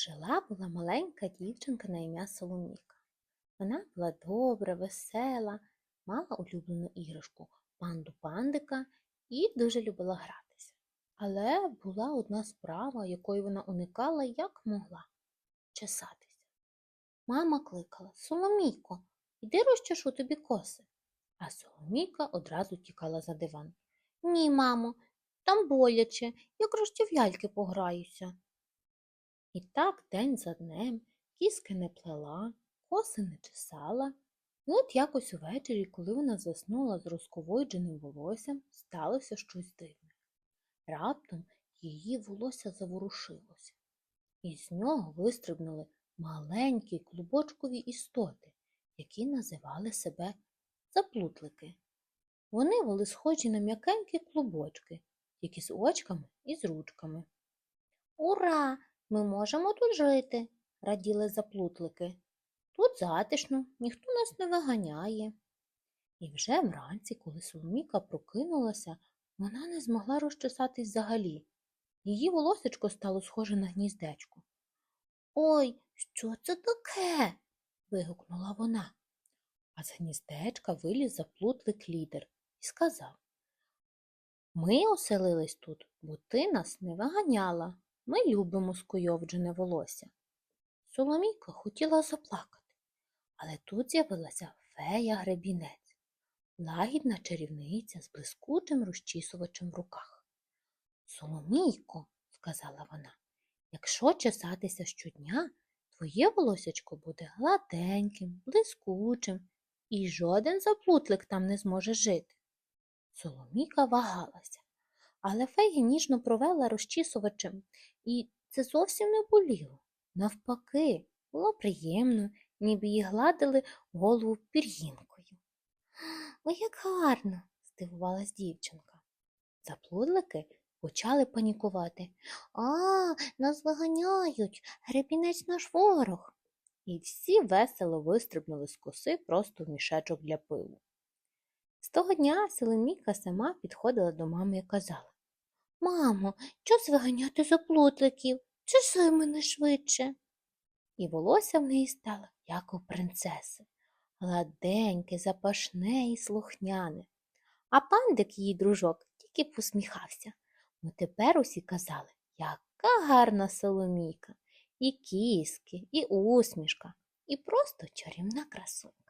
Жила була маленька дівчинка на ім'я Соломіка. Вона була добра, весела, мала улюблену іграшку панду пандика і дуже любила гратися. Але була одна справа, якої вона уникала як могла чесатися. Мама кликала Соломійко, іди розчешу тобі коси. А Соломійка одразу тікала за диван. Ні, мамо, там боляче, я краще пограюся. І так день за днем кіски не плела, коси не чесала. І от якось увечері, коли вона заснула з розковойдженим волоссям, сталося щось дивне. Раптом її волосся заворушилося, і з нього вистрибнули маленькі клубочкові істоти, які називали себе заплутлики. Вони були схожі на м'якенькі клубочки, тільки з очками і з ручками. Ура! Ми можемо тут жити, раділи заплутлики. Тут затишно, ніхто нас не виганяє. І вже вранці, коли Соломіка прокинулася, вона не змогла розчесатись взагалі. Її волосечко стало схоже на гніздечко. Ой, що це таке? вигукнула вона. А з гніздечка виліз заплутлик лідер і сказав Ми оселились тут, бо ти нас не виганяла. Ми любимо скуйовджене волосся. Соломійка хотіла заплакати, але тут з'явилася фея гребінець, лагідна чарівниця з блискучим розчісувачем в руках. Соломійко, сказала вона, якщо чесатися щодня, твоє волосячко буде гладеньким, блискучим, і жоден заплутлик там не зможе жити. Соломійка вагалася, але фея ніжно провела розчісувачем, і це зовсім не боліло. Навпаки, було приємно, ніби їй гладили голову пір'їнкою. Ой, як гарно, здивувалась дівчинка. Заплудлики почали панікувати. А, нас виганяють, гребінець наш ворог. І всі весело вистрибнули з коси просто в мішечок для пиву. З того дня Селеміка сама підходила до мами і казала Мамо, час виганяти заплутликів, чесуй мене швидше. І волосся в неї стало, як у принцеси, гладеньке, запашне і слухняне. А пандик її дружок тільки посміхався. Ну тепер усі казали, яка гарна соломійка, і кіски, і усмішка, і просто чарівна красунька.